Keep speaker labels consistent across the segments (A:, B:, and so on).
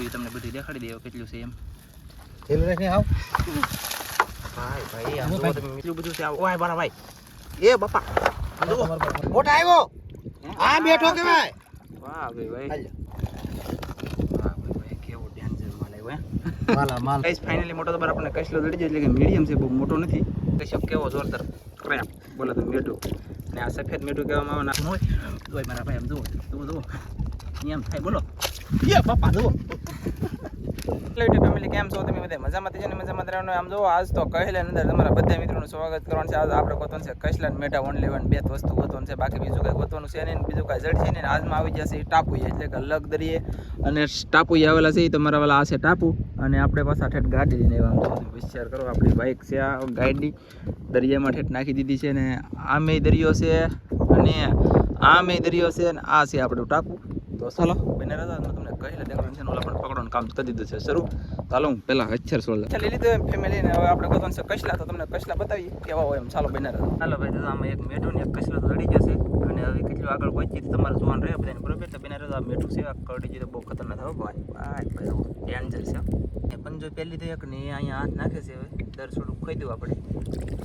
A: એ તમને બધું દેખાડી દે કેટલું છે એમ.
B: થેલું રાખી આવ.
A: ભાઈ ભાઈ આમ જુઓ તમે એટલું બધું છે. ઓય બારા ભાઈ. એ બાપા.
B: મોટા આવ્યો. આ બેઠો કેવાય
A: ભાઈ ભાઈ. વાહ ભાઈ ભાઈ કેવો ડેન્જર માલ આવ્યો
B: માલા માલ.
A: ગાઈસ ફાઇનલી મોટો તો બરાબર આપણને કશલો લડી જાય એટલે કે મીડિયમ છે બહુ મોટો નથી. કશો કેવો જોરદાર ક્રેપ બોલો તો મીઠું ને આ સફેદ મીઠું કહેવામાં આવે નાખવું હોય મારા ભાઈ આમ જુઓ જુઓ જુઓ. એમ થાય બોલો. યે બાપા જુઓ. ફેમિલી કેમ છો? તમે બધા મજામાં છે ને? મજામાં રહેવાનું. આમ જોવો, આજ તો કહેલા અંદર તમારા બધા મિત્રોનું સ્વાગત કરવાનું છે. આજ આપણે ગોતવાનું છે કૈસલા મેટા ઓન લેવન બે વસ્તુ ગોતવાનું છે. બાકી બીજું કંઈ ગોતવાનું છે નહીં બીજું કાંઈ જડ છે ને? આજમાં આવી જશે એ ટાપુ એટલે કે અલગ દરિયે. અને ટાપુ આવેલા છે એ તમારા વાલા આ છે ટાપુ. અને આપણે પાછા ઠેઠ ગાડી લઈને વિચાર કરો, આપણી બાઇક છે આ ગાડી. દરિયામાં ઠેઠ નાખી દીધી છે ને આમે દરિયો છે અને આમે દરિયો છે અને આ છે આપણું ટાપુ. તો ચાલો બને રહેતા કહી લે દેખાડવાનું છે ઓલા પણ પકડવાનું કામ કરી દીધું છે. શરૂ. ચાલો હું પહેલા અચ્છર સોળ લઈ લીધું ફેમિલી ને. હવે આપણે ગોતવાનું છે કસલા તો તમને કસલા બતાવીએ. કેવા હોય એમ. ચાલો બને ચાલો ભાઈ આમાં એક મેઠું ને એક કસલો હવે આગળ પહોંચી તમારે જોવાનું રહે બધાને, બરોબર? તો બને રહેતા આ મેઠું છે, આ કરડી તો બહુ ખતરનાક હવે ભાઈ. ભાઈ ભાઈ ડેન્જર છે એ પણ જો પહેલી તો એક ને અહીંયા હાથ નાખે છે હવે, દર થોડુંક ખોઈ દેવું આપણે.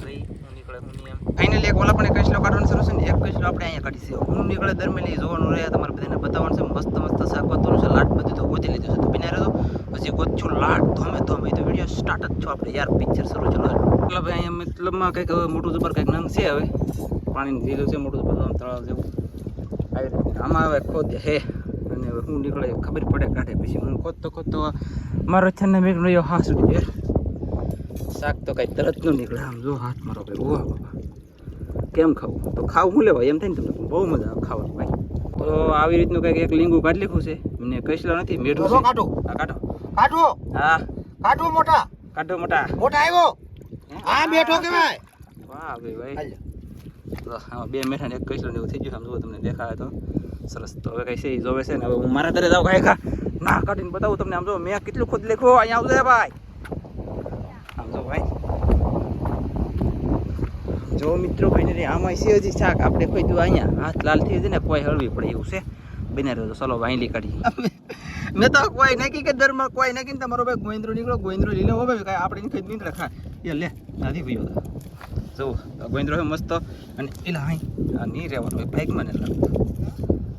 A: ભાઈ, હું નીકળે, હું નહીં એમ. ફાઇનલી એક ઓલા પણ એક કસલો કાઢવાનું શરૂ છે ને, એક કસલો આપણે અહીંયા કાઢી છે. હું નીકળે દરમિયાન જોવાનું રહે, તમારે બધાને બતાવવાનું છે, મસ્ત મસ્ત શાક ગોતવાનું છે, લાટ બધું તો ગોતી લીધું છે. તો બિના રહેતો પછી ગોતશું લાટ ધોમે ધોમે. તો વીડિયો સ્ટાર્ટ જ છો આપણે, યાર પિક્ચર શરૂ ચલો મતલબ અહીંયા, મતલબમાં કંઈક મોટું જબર કંઈક નંગ છે હવે. પાણીની ઝીલું છે, મોટું જબર તળાવ જેવું. આવી રીતે આમાં હવે ખોદ હે. અને હું નીકળે ખબર પડે કાઢે. પછી હું ખોદતો ખોદતો મારો છે ને મેં રહ્યો હા સુધી છે શાક તો કાંઈ તરત ન નીકળે. આમ જો હાથ મારો ભાઈ ઓહ બાબા કેમ ખાવું? તો ખાવું શું લેવાય? એમ થાય ને તમને. બહુ મજા આવે ખાવાની ભાઈ. તો આવી રીતનું કંઈક એક લીંગું કાઢી લીખું છે. મને કસલા નથી મેઢું છે.
B: કાઢો.
A: હા કાઢો.
B: કાઢો.
A: હા.
B: કાઢો મોટા.
A: કાઢો મોટા.
B: મોટા આવ્યો. આ બેઠો કેવાય
A: વાહ ભાઈ ભાઈ. તો બે મેઠા એક કઈસલો એવું થઈ ગયું આમ તમને દેખાય તો. સરસ. તો હવે કઈ છે જોવે છે ને, હવે હું મારા ઘરે જાઉં કાંઈ ખા ના કાઢીને બતાવું તમને. આમ જો મેં કેટલું ખુદ લેખો અહીંયા આવજો ભાઈ. આમ ભાઈ. જો મિત્રો ભાઈને આમાં છે હજી શાક. આપણે કોઈ દઉં અહીંયા હાથ લાલ થઈ જાય ને, કોઈ હળવી પડે એવું છે. બને રહ્યો ચલો વાઈલી કાઢી મેં તો કોઈ નાખી કે દરમાં કોઈ નાખીને તમારો ભાઈ ગોવિંદ્રો નીકળો, ગોવિંદ્રો લીલો હોય ભાઈ કાંઈ આપણે ખરીદ નહીં ખા. એ લે નાથી પીયો જો ગોવિંદ્રો મસ્ત અને એલા હાઈ આ નહીં રહેવાનું હોય બાઇકમાં ને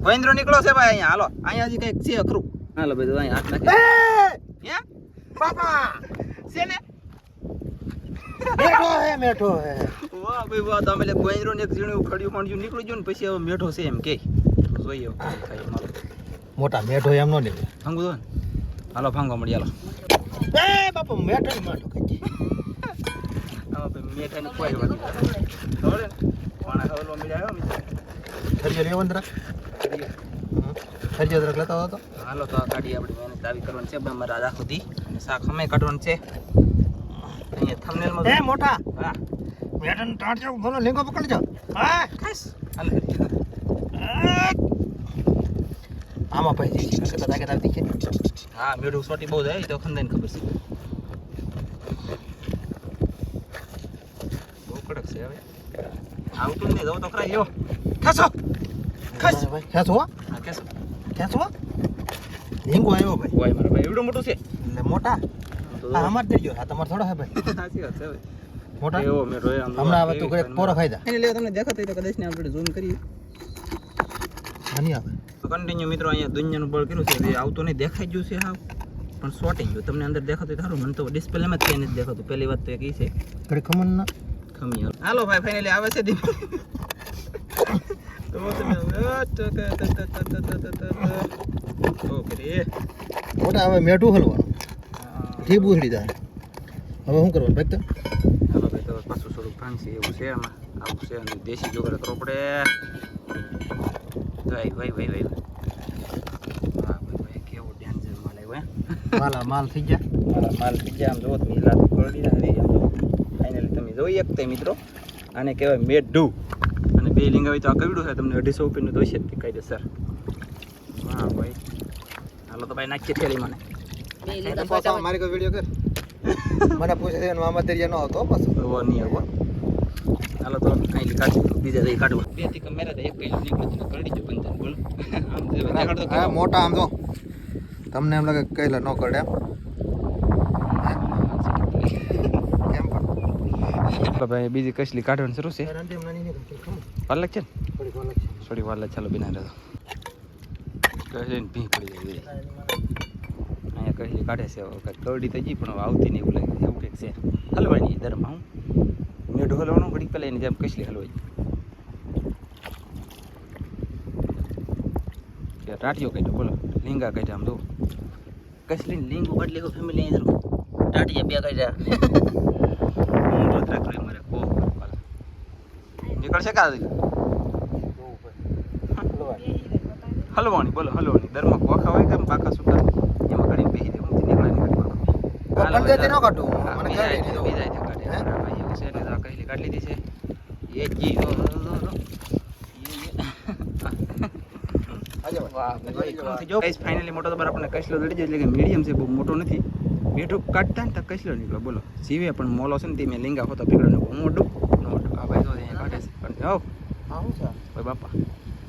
A: ગોવિંદ્રો નીકળો છે ભાઈ અહીંયા હાલો. અહીંયા હજી કંઈક છે અખરું હાલો ભાઈ અહીં હાથ નાખે
B: બાપા!
A: છે ને?
B: બેઠો હે બેઠો હે.
A: વાહ ભાઈ વાહ તમે એટલે ગોવિંદ્રો ને એક ઝીણું ખડ્યું ખણ્યું નીકળી ગયું ને પછી હવે મેઠો છે એમ કે. જોઈએ હવે મારો
B: મોટા બેઠો એમ નો નીકળે.
A: હાલો ફાંગો મળી હાલો.
B: એ બાપા મેઠો બેઠો કઈ
A: મેઠાની કોઈ ખબર પાણા હવલવા મળ્યા આવ્યો
B: જરાક ફરિયો જરાક લેતો હતો?
A: હાલો તો આ ગાડી આપણી મહેનત આવી કરવાની છે મારે રાજા અને શાક અમે કાઢવાનું છે. અહીંયા થંબનેલમાં
B: એ મોટા!
A: હા.
B: બેઠો ટાટ જાવ લેંગો પકડી જાવ હા.
A: ખાસ હાલ
B: આમાં ભાઈ જઈ આવતી છે.
A: હા મેળું સોટી બહુ જાય તો ખંદાઈને ખબર છે. છે હવે આવતું નહીં જવું તો ખરા યો ખસ
B: ભાઈ ખેંચો હો.
A: હા
B: ખેંચો. હો. આવ્યો ભાઈ.
A: કોઈ મારા ભાઈ એવડું મોટું છે.
B: એટલે મોટા. આ અમાર ગયો. આ તમારે થોડો હે ભાઈ.
A: સાચી વાત છે હવે.
B: મોટા?
A: એવો મે આમ
B: હમણાં હવે તું કરે પોરો ખાઈ
A: એને લેવા તમને દેખાતો હોય તો કદાચ ને આપણે ઝૂમ કરીએ.
B: આની આવે.
A: તો કન્ટિન્યુ મિત્રો અહીંયા દુનિયાનું બળ કર્યું છે. એ આવતું નહીં દેખાઈ ગયું છે હા. પણ શોર્ટિંગ ગયું તમને અંદર દેખાતું સારું. મને તો ડિસ્પ્લેમાં જ નથી દેખાતું. પહેલી વાત તો એક એ છે.
B: ઘડી ખમણ ના
A: થમી હાલો ભાઈ ફાઇનલી આવે છે ધીમે તો તમે ઓકે રે.
B: મોટા હવે મેઠું હલવાનું. ઠીબુ હળી જાય. હવે શું કરવાનું ભાઈ તો
A: હાલો ભાઈ તો પાછું થોડુંક ફાંસી એવું છે આમાં. આવું છે અને દેશી જોગડ કરવો પડે ભાઈ ભાઈ ભાઈ ભાઈ કેવું ડેન્જર માલ આવ્યો
B: માલા માલ થઈ ગયા.
A: માલા માલ થઈ ગયા આમ જોવો તમે હિલા કરડી રહ્યા હરી એક જોઈ શકતા મિત્રો. આને કહેવાય મેઢું. અને બે લીંગાવી તો આ કવિડું છે તમને અઢીસો રૂપિયાનું તો હશે જ કાયદેસર. હા ભાઈ. હાલો તો ભાઈ નાખીએ થેલી મને
B: મારી કોઈ વીડિયો કર. મને પૂછે છે મામા દરિયા નો હતો બસ
A: એવો નહીં આવો. હાલો તો કઈ કાઢી બીજા દઈ કાઢવા. બેથી કમેરા એક કઈ નીકળતી કરડી જો બંધન બોલ આમ?
B: મોટા આમ જો. તમને એમ લાગે કે કઈલા નો કરડે એમ કેમ પણ
A: ભાઈ બીજી કસલી કાઢવાની શરૂ છે. પાલક છે ને. થોડી વાર ચાલો બિના રહેતો કસલી ભી પડી જાય અહીંયા કસલી કાઢે છે કાંઈક કવડી તો જી પણ આવતી નહીં એવું લાગે. એવું કંઈક છે. હલવાની દરમાં હું. મેઢો હલવાનું ઘડી પહેલાં એની જેમ કસલી હલવાઈ. ટાટીઓ કાઢ્યો બોલો. લીંગા કાઢ્યા આમ જો. કસલી લીંગો કાઢલી હો ફેમિલી ટાટીયા બે કાઢ્યા હું તો રાખલો મારે કો નીકળશે કા હલવાણી બોલો હલવાણી. દરમાં કોખા હોય કેમ પાકા સુકા? એમાં ઘડી બેસી દે હું નીકળે નીકળે
B: પંજાબી કાઢું, મને કાઢી દીધો. હે?
A: કાઢી લીધી છે. એ જી
B: ભાઈ.
A: ગાઈસ ફાઇનલી મોટો તો આપણને કસલો લડી જાય એટલે કે મીડિયમ છે બહુ મોટો નથી. મીઠું કાઢતા ને તો કસલો નીકળો. બોલો જીવે પણ મોલો છે ને તે મેં લીંગા હોતો પીકડો ને મોટું ભાઈ તો કાઢે આવું
B: છે?
A: ભાઈ બાપા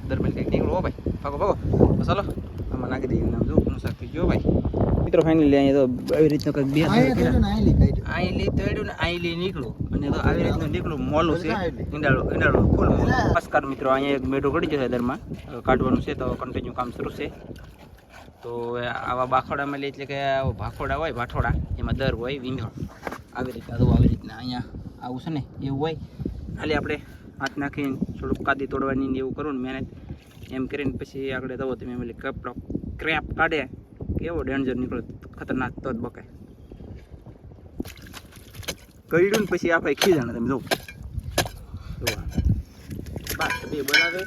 A: દરમિયાન કંઈક નીકળો હો ભાઈ ભાગો ભાગો તો ચાલો આમાં નાખી દઈએ નામ જો કોનું શાક થઈ ગયો ભાઈ મિત્રો ફાઇનલી અહીંયા તો આવી રીતનો કંઈક બે. આઈલી તળ્યું ને આઈલી નીકળું અને તો આવી રીતનું નીકળું મોલું છે. ઈંડાળું ઈંડાળું ફૂલ મોલું નમસ્કાર મિત્રો અહીંયા એક મેઢું ગળી જશે દરમાં કાઢવાનું છે તો કન્ટિન્યુ કામ શરૂ છે તો આવા બાખોડામાં એટલે કે ભાખોડા હોય ભાઠોડા એમાં દર હોય વીંધણ આવી રીતના તો આવી રીતના અહીંયા આવું છે ને એવું હોય ખાલી આપણે હાથ નાખીને થોડુંક કાદી તોડવાની ને એવું કરું ને મહેનત એમ કરીને પછી આગળ દવો તમે એમ કપડો ક્રેપ કાઢે, કેવો ડેન્જર નીકળે, ખતરનાક તો જ બકે કર્યું ને પછી આપણે ખીજાણા તમે જોવો જોવા બસ બે બનાવે,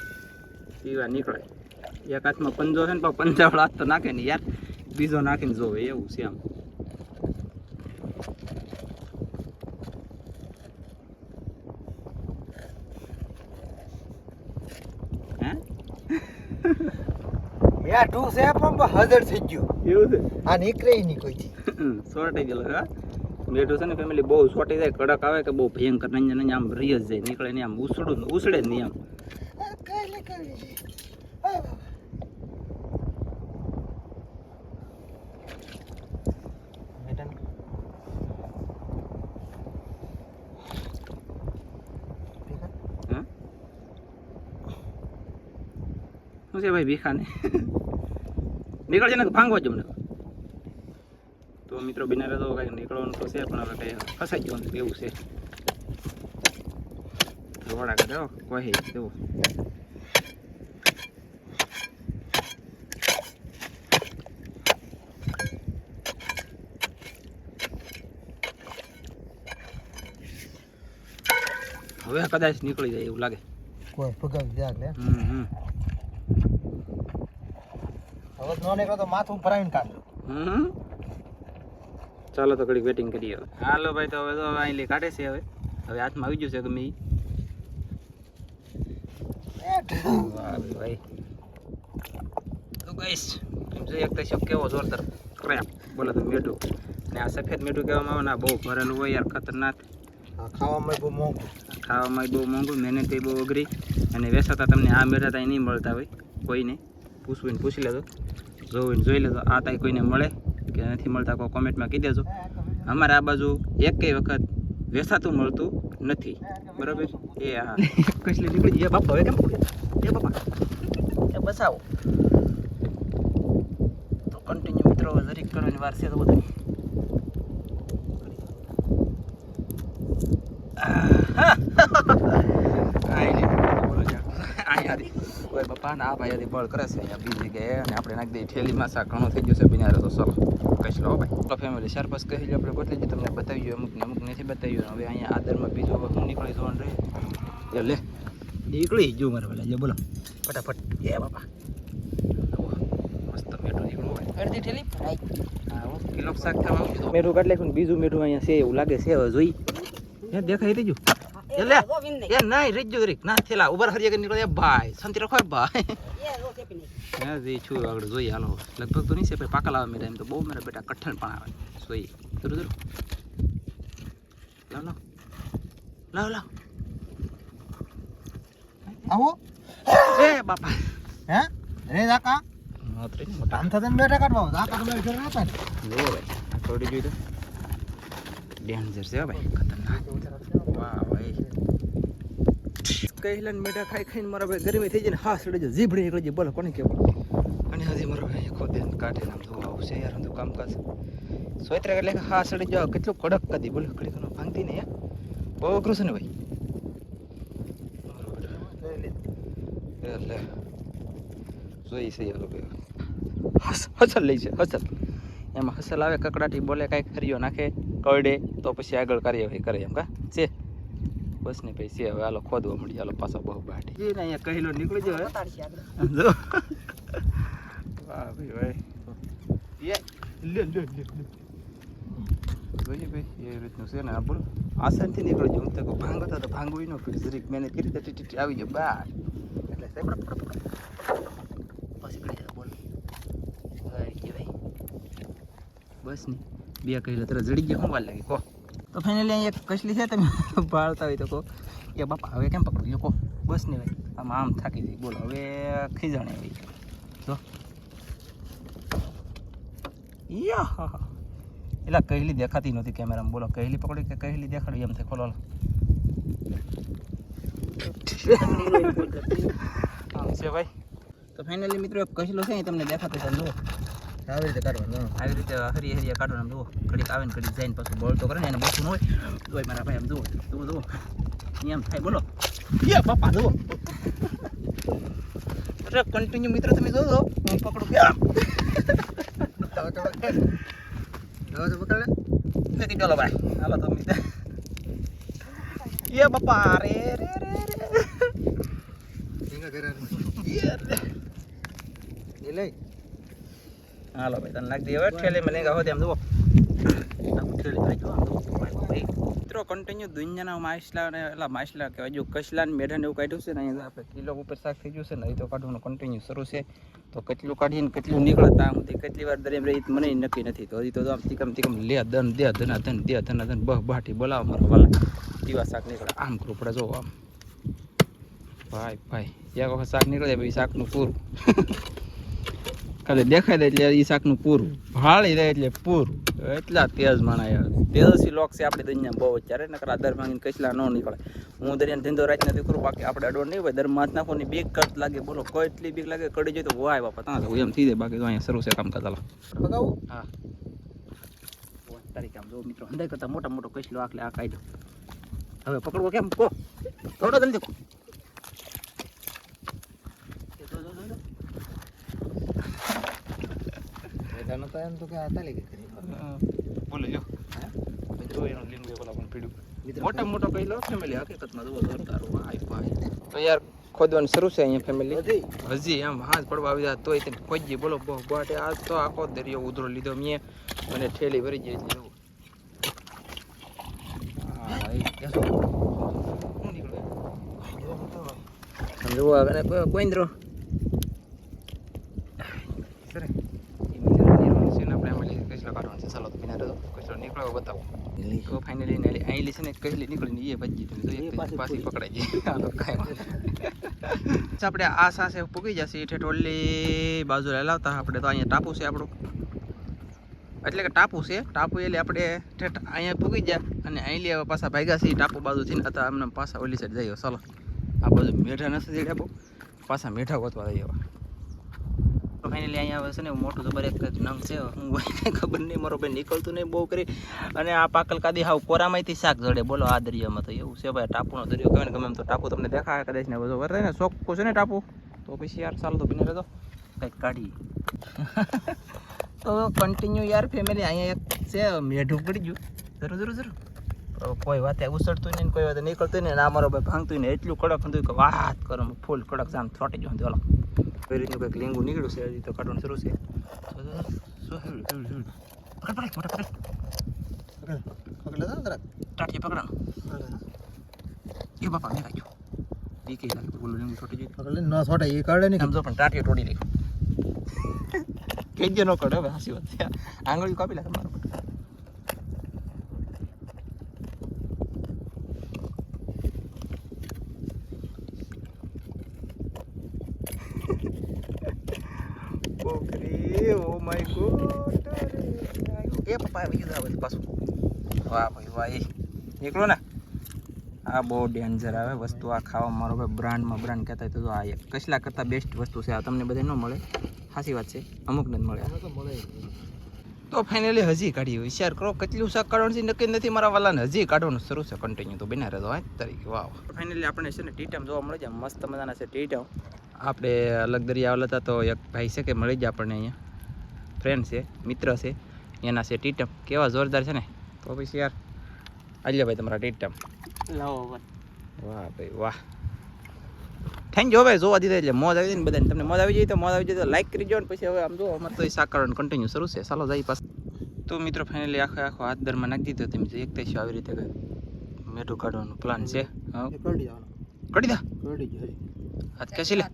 A: પીવા નીકળે. એક હાથમાં પંજો છે ને, પણ પંજાવાળો હાથ તો નાખે ને યાર, બીજો નાખીને જોવે, એવું છે આમ હે
B: મેઠું છે પણ હાજર થઈ ગયું.
A: એવું છે?
B: આ નીકળે ય નહીં કોઈ
A: શોર્ટેજ ગયેલો હા? બેઠું છે ને ફેમિલી બહુ શોર્ટેજ જાય કડક આવે કે બહુ ભયંકર નંજા આમ રહી જ જાય નીકળે નહીં આમ ઉસડું ઉસડે જ નહીં આમ
B: આ કાલે કાલે. આ બાબા. મેડમ.
A: હા શું છે ભાઈ ભીખાને. નીકળશે ને ભાંગવા જ મને તો મિત્રો બિનારે તો કાંઈક નીકળવાનું તો છે પણ હવે કંઈ ફસાઈ જવાનું એવું છે. રોડા કરે હો કોઈ એવું. હવે કદાચ નીકળી જાય એવું લાગે.
B: કોઈ ભગાવી દે આગળ.
A: હમ હમ.
B: હવે નો નીકળો તો માથું ભરાવીને કાઢ
A: હમ. ચાલો તો ઘડીક વેટિંગ કરીએ હવે. હાલો ભાઈ તો હવે તો અહીં લે કાઢે છે હવે. હવે હાથમાં આવી ગયું છે ગમે ભાઈ. તો ગાઈસ જોઈએ એક શોખ કેવો જોરદાર. ક્રેપ બોલો તો મીઠું ને આ સફેદ મીઠું કહેવામાં આવે ને બહુ ભરેલું હોય યાર ખતરનાક.
B: આ ખાવામાં બહુ મોંઘું.
A: ખાવામાં બહુ મોંઘું, મહેનત બહુ અઘરી. અને વેસાતા તમને આ મેળા ત્યાં નહીં મળતા હોય, કોઈને. પૂછવું પૂછી લેજો. જોવું જોઈ લેજો. આ તાઈ કોઈને મળે કે નથી મળતા, કોઈ કોમેન્ટમાં કહી દેજો. અમારે આ બાજુ એકેય વખત વેસાતું મળતું નથી. બરાબર? એ, હા. કસલી નીકળી એ બાપા, હવે કેમ એ બાપા. એ બસાવો તો કન્ટિન્યુ મિત્રો જરીક કરવાની વાર છે તો બધા કોઈ ને આ ભાઈ હજી બળ કરે છે અહીંયા બીજી જગ્યાએ અને આપણે નાખી દઈએ ઠેલીમાં. શાક ઘણું થઈ ગયું છે બિનારે તો ચલો કહીશ લો ભાઈ? તો ફેમિલી ચાર પાંચ કહી આપણે બદલી જ તમને બતાવ્યું અમુક ને અમુક નથી બતાવ્યું. હવે અહીંયા આદરમાં બીજું વખત હું નીકળી જવાનું રહે એટલે લે નીકળી. જો મારે પેલા જો બોલો. ફટાફટ. એ બાપા. મસ્ત મેઠું નીકળવું હોય અડધી ઠેલી? હા હો, કિલો શાક થવા. મેઠું કાઢી નાખ્યું બીજું મેઠું અહીંયા છે એવું લાગે છે હવે જોઈ. એ દેખાઈ રહ્યું એ લે એ નહીં રીજો રીક ના થેલા ઉભર હરિયા કરી નીકળે. ભાઈ શાંતિ રાખો એ ભાઈ. હે જે છું આગળ જોઈએ હાલો. લગભગ તો નહીં છે ભાઈ પાકા લાવવા મેરા એમ તો. બહુ મારા બેટા કઠણ પણ આવે. સોઈ જરૂર જરૂર લાવ લાવ. લાવ લાવ.
B: આવો.
A: એ બાપા.
B: હે? રે કાકા
A: મોટા.
B: આમ થતા બેઠા કાઢવા ઘરે ને.
A: ભાઈ. આ થોડી જોઈ તો ડેન્જર છે ભાઈ. ખતરનાક. વાહ ભાઈ કહેલા મેઢા ખાઈ ખાઈને મારા ભાઈ ગરમી થઈ જાય ને હા સડે જીભડી નીકળી બોલો, કોને કે અને હજી મારો ભાઈ ખોદે કાઢે નામ જોવા આવશે યાર હું કામકાજ. સોયત્રા એટલે હા સડી જાવ કેટલું કડક કદી બોલો, કડી કનો ભાંગતી ને બહુ અઘરું છે ને ભાઈ. એટલે જોઈ છે યાર ભાઈ હસ, હસલ લઈ છે, હસલ. એમાં હસલ આવે, કકડાટી બોલે કાંઈક હરિયો નાખે. કરડે તો પછી આગળ કાર્યવાહી કરે એમ કા? છે. બસ ને ભાઈ છે હવે હાલો ખોદવા મળી હાલો પાછો બહુ બાટી અહીંયા કહેલો નીકળી જાય જો. વાહ ભાઈ ભાઈ યે લે લે લે જોઈએ ભાઈ એ રીતનું છે ને આ બોલો. આસાનથી નીકળી જાય હું તો ભાંગો તો ભાંગવું ન પડી. જરીક મેને કરી તો ટી ટી આવી જાય બાર એટલે પછી બોલો. ભાઈ કે ભાઈ બસ ને બે કહેલા તરત જડી ગયા શું વાર લાગી? કહો તો ફાઇનલી અહીંયા કસલી છે, તમે ભાળતા હોય તો કહો કે બાપા, હવે કેમ પકડું લ્યો કહો બસ નહીં ભાઈ. આમ આમ થાકી જાય. બોલો, હવે ખીજાણે આવી તો યા હા હા એટલે કહેલી દેખાતી નહોતી કેમેરામાં બોલો, કહેલી પકડી કે કહેલી દેખાડી? એમ થાય. ખોલો. આમ છે ભાઈ. તો ફાઇનલી મિત્રો કહેલો છે તમને દેખાતો છે.
B: આવી રીતે કાઢવાનું
A: આવી રીતે હરી હરિયા કાઢો ને આમ જુઓ. ઘડીક આવે ને ઘડીક જઈને પાછું બોલતો તો કરે ને એને બોલતું ન હોય. જોઈ મારા ભાઈ એમ જુઓ જુઓ જુઓ. એમ થાય બોલો. યા બાપા જુઓ. અરે કન્ટિન્યુ મિત્રો તમે જોજો. હું પકડું યા
B: હવે તો પકડ. લે.
A: નથી ચાલો ભાઈ. હાલો તો મિત્ર. યા બાપા રે રે રે રે.
B: એ લઈ.
A: હાલો ભાઈ, તને નાખી હવે ઠેલી મને ગાવો તેમ, જુઓ. મિત્રો કન્ટિન્યુ દુનિયાના માછલા ને, એટલે માછલા કહેવાય, જો કચલા ને મેઢા ને એવું કાઢ્યું છે ને, અહીંયા આપણે કિલો ઉપર શાક થઈ ગયું છે ને તો કાઢવાનું કન્ટિન્યુ શરૂ છે. તો કેટલું કાઢીને કેટલું નીકળે ત્યાં સુધી કેટલી વાર દરેમ રહી મને નક્કી નથી. તો હજી તો આમ તીકમ તીકમ લે, દન, દે, ધના, ધન, દે, ધના, ધન, બહ, બાટી બોલાવો મારો વાલા. દીવા શાક નીકળે? આમ કરું પડે જો આમ. ભાઈ ભાઈ, એક વખત શાક નીકળે ભાઈ શાકનું પૂરું. ખાલી દેખાય દે એટલે એ શાકનું પૂરું. ભાળી દે એટલે પૂરું. એટલા તેજ માણા યાર તેજસ્વી લોક છે આપણી દુનિયા બહુ અત્યારે નકર આ દર માંગીને કચલા ન નીકળે. હું દરિયાનો ધંધો રાત નથી કરું બાકી આપણે અડો નહીં હોય દર માથ નાખો ને બીક કટ લાગે બોલો કોઈ એટલી બીક લાગે કડી જાય તો વાય બાપા ત્યાં હું એમ થઈ જાય બાકી તો અહીંયા શરૂ છે કામ કરતા
B: પકાવું?
A: હા. તારીખ આમ જો મિત્રો અંદર કરતા મોટા મોટો કચલો આખલે આ કાઢ્યો હવે પકડવો કેમ? કો. થોડો જલ્દી કો એ જો, જો, જો, જો.
B: એમ તો કે કરી.
A: બોલો જો. જો એનું એ પેલા પણ પીડ્યું મોટા મોટો પહેલો ફેમિલી હકીકતમાં જુઓ જોરદાર વાય ભાઈ તો યાર ખોદવાનું શરૂ છે અહીંયા ફેમિલી
B: હજી?
A: હજી એમ હાથ પડવા આવી જાય તોય તેને ખોજી બોલો બહુ બાટે આજ તો આખો દરિયો ઉધરો લીધો. મેં મને ઠેલી ભરી જાય એટલે એવું હા એ કેસો શું નીકળે સમજો આગળ કોઈ કોઈન્દ્રો સરે એ મિલર નિર્માણ છે ને આપણે એમાં લઈ કચરો કાઢવાનો છે ચાલો તો પીના બતાવો. તો ફાઇનલી ને આઈલી છે ને કહેલી નીકળીને એ ભજી તમે
B: પાછી
A: પાછી પકડાઈ નહીં. આપણે આ સાસે પૂગી જશે ઠેઠ ઓલી બાજુ લાવતા આપણે તો અહીંયા ટાપુ છે આપણું. એટલે કે ટાપુ છે. ટાપુ એટલે આપણે ઠેઠ અહીંયા પૂગી ગયા અને અહીં લે પાછા ભાગ્યા છે ટાપુ બાજુથી ને હતા પાછા ઓલી સાઈડ જઈએ. ચાલો. આ બાજુ મીઠા નથી ટાપુ પાછા મીઠા ગોતવા જઈએ ફાઇનલી અહીંયા આવે છે ને મોટું જબર એક નંગ છે. હું ખબર નહીં, મારો ભાઈ નીકળતું નહીં બહુ કરી. અને આ પાકલ કાદી હાવ કોરામાંથી શાક જડે. બોલો, આ દરિયામાં તો એવું છે ભાઈ, ટાપુનો દરિયો કહેવાય ને ગમે એમ તો ટાપુ તમને દેખાય કદાચ ને બધું. વરે ને ચોખ્ખું છે ને ટાપુ? તો પછી યાર ચાલો તો પીને રહેતો કંઈક કાઢી. તો કન્ટિન્યુ યાર ફેમિલી અહીંયા એક છે, મેઢું પડી ગયું. જરૂર જરૂર જરૂર. કોઈ વાતે ઉસળતું નહીં કોઈ વાતે નીકળતું નહીં ને અમારો ભાઈ ભાંગતું નહીં. એટલું કડક હતું કે વાત કરો, ફૂલ કડક જામ થોટી જવાનું ચાલો કઈ રીતનું કંઈક લીંગુ નીકળ્યું છે હજી તો કાઢવાનું શરૂ છે. પકડ પકડ મોટા પકડ
B: પકડ. પકડ.
A: ટાટીએ પકડાનો એ બાપા મેં કાઢ્યું એ કઈ લાગે બોલું લીંબુ છોટી જઈ
B: પકડ લે. ન છોટાય, એ કાઢે નહીં.
A: આમ જો પણ ટાટીએ તોડી લઈ કેજે નો કડે હવે હાસી વાત આંગળી કાપી લે તમારો બહુ કરી એ પપ્પા આવી ગયું આવે પાછું. વાહ ભાઈ વાહ એ. નીકળો ને. આ બહુ ડેન્જર આવે વસ્તુ. આ ખાવા મારો ભાઈ બ્રાન્ડમાં બ્રાન્ડ કહેતા તો આ એક. કસલા કરતાં બેસ્ટ વસ્તુ છે. આ તમને બધે ન મળે. સાચી વાત છે. અમુક નથી મળે.
B: તો
A: ફાઇનલી હજી કાઢી. વિચાર કરો કેટલું શાક કાઢવાનું છે. નક્કી નથી મારા વાલાને હજી કાઢવાનું શરૂ છે કન્ટિન્યુ તો બિના રહેતો હોય તરીકે વાવ. ફાઇનલી આપણે છે ને ટીટમ જોવા મળે છે. મસ્ત મજાના છે ટી ટાઈમ આપણે અલગ દરિયા આવેલા હતા તો એક ભાઈ છે કે મળી જાય આપણને અહીંયા. ફ્રેન્ડ છે મિત્ર છે એના છે ટીટમ. કેવા જોરદાર છે ને? તો પછી યાર આલ્યા ભાઈ તમારા ટીટમ.
C: લાવો
A: વાહ ભાઈ વાહ. થેન્ક યુ ભાઈ જોવા દીધા એટલે મોજ આવી જાય ને બધાને. તમને મોજ આવી જાય તો મોજ આવી જાય તો લાઈક કરી દો ને પછી હવે આમ જો અમારે તો એ કરવાનું કન્ટિન્યુ શરૂ છે. ચાલો જાય પાસે તો મિત્રો ફાઇનલી આખો આખો હાથ દરમાં નાખી દીધો તમે એક તૈસો આવી રીતે મેઠું કાઢવાનું પ્લાન છે.
B: કરડી
A: દા.
B: કરડી જાય
A: હાથ ખેંચી લે.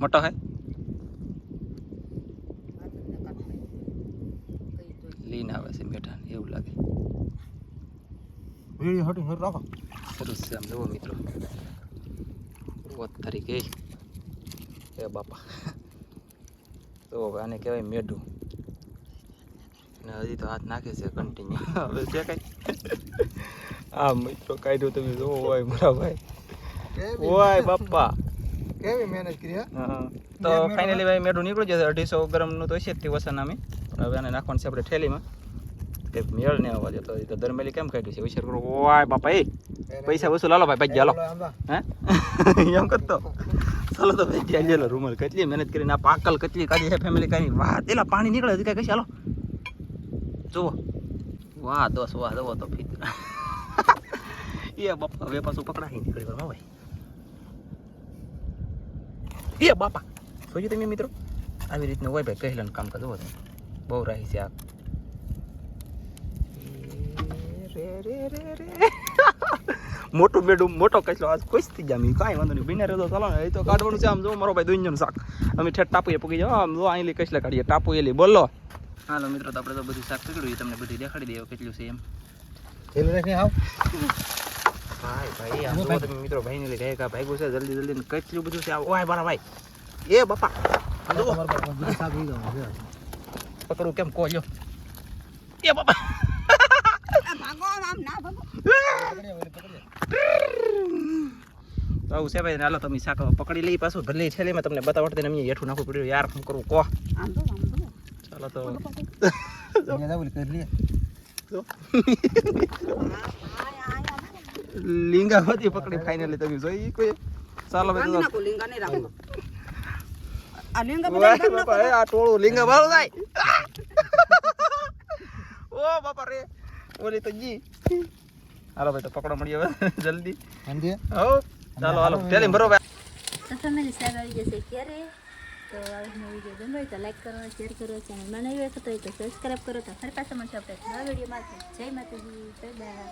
A: મોટો હે? લીન આવે છે મેઠા એવું લાગે. સરસ છે આમ જુઓ મિત્રો. પોત તરીકે એ બાપા. તો હવે આને કહેવાય મેઢું. અને હજી તો હાથ નાખે છે કન્ટિન્યુ હવે છે કઈ? આ મિત્રો કાઢ્યું તમે જોવો હોય મારા ભાઈ. ઓય બાપા.
B: કેવી મહેનત કરી હે?
A: હા. તો ફાઇનલી ભાઈ મેડું નીકળી જશે અઢીસો ગ્રામનું તો છે જ તે વસન અમે હવે આને નાખવાનું છે આપણે થેલીમાં કે મેળ ને આવવા જતો તો દરમેલી કેમ કાઢ્યું છે? વિચાર કરો. ઓય બાપા એ પૈસા વસૂલ હાલો ભાઈ ભાઈ ચાલો હે? એમ કરતો. ચાલો તો ભાઈ ત્યાં ગયેલો રૂમાલ કેટલી મહેનત કરીને આ પાકલ કેટલી કાઢી છે ફેમિલી કાઢી. વાહ તેલા પાણી નીકળે છે કાંઈ કઈ ચાલો જુઓ. વાહ દોસ્ત વાહ જુઓ તો ફીત એ બાપા હવે પાછું પકડાઈ નીકળી ભાઈ. એ બાપા જોયું તમે મિત્રો? આવી રીતનું હોય ભાઈ કહેલાનું કામ જુઓ હતું બહુ રાહી છે આ. એ મોટું બેડું મોટો કચલો આજ ખુશ થઈ ગયા મેં. કાંઈ વાંધો નહીં. બિના રહેતો ચાલો ને. એ તો કાઢવાનું છે આમ જો મારો ભાઈ દુનિયાનું શાક. અમે ઠેઠ ટાપુએ પૂકી જાઓ. આમ જો અહીંલી કચલા કાઢીએ. ટાપુ એલી બોલો. હાલો મિત્રો તો આપણે તો બધું શાક પકડ્યું તમને બધું દેખાડી દઈએ કેટલું છે એમ.
B: આવ
A: ભાઈ ભાઈ આ જો તમે મિત્રો ભાઈને લઈ ગયા ભાઈ છે જલ્દી જલ્દી ને કેટલું બધું છે? આ ઓય મારા ભાઈ. એ બાપા
B: છે.
A: પકડું કેમ કોલ્યો એ બાપા. તો આવું છે ભાઈ હાલો તમે શાક પકડી લઈ પાછું ભલે મેં તમને બતાવડતી ને અમે હેઠું નાખવું પડ્યું. યાર શું કરવું કહો. ચાલો તો.
B: કરી લઈએ.
A: લીંગા હતી પકડી ફાઇનલી તમે જોઈ કોઈ? ચાલો ભાઈ તો વાહ બાપા એ આ ટોળું લીંગા વાળો જાય ઓ બાપા રે. ઓલી તો જી. હાલો ભાઈ તો પકડો મળી હવે જલ્દી.
B: સમજ્યા?
A: હો ચાલો હાલો. પેલી બરોબર.
D: તો ફેમિલી સાહેબ આવી જશે ક્યારે? તો આજનો વીડિયો ગમ્યો હોય તો લાઈક કરો શેર કરો ચેનલમાં નહીં હોય તો સબસ્ક્રાઈબ કરો. તો ફરી પાછા મળશે આપણે નવા વિડીયોમાં જય માતાજી જય બાય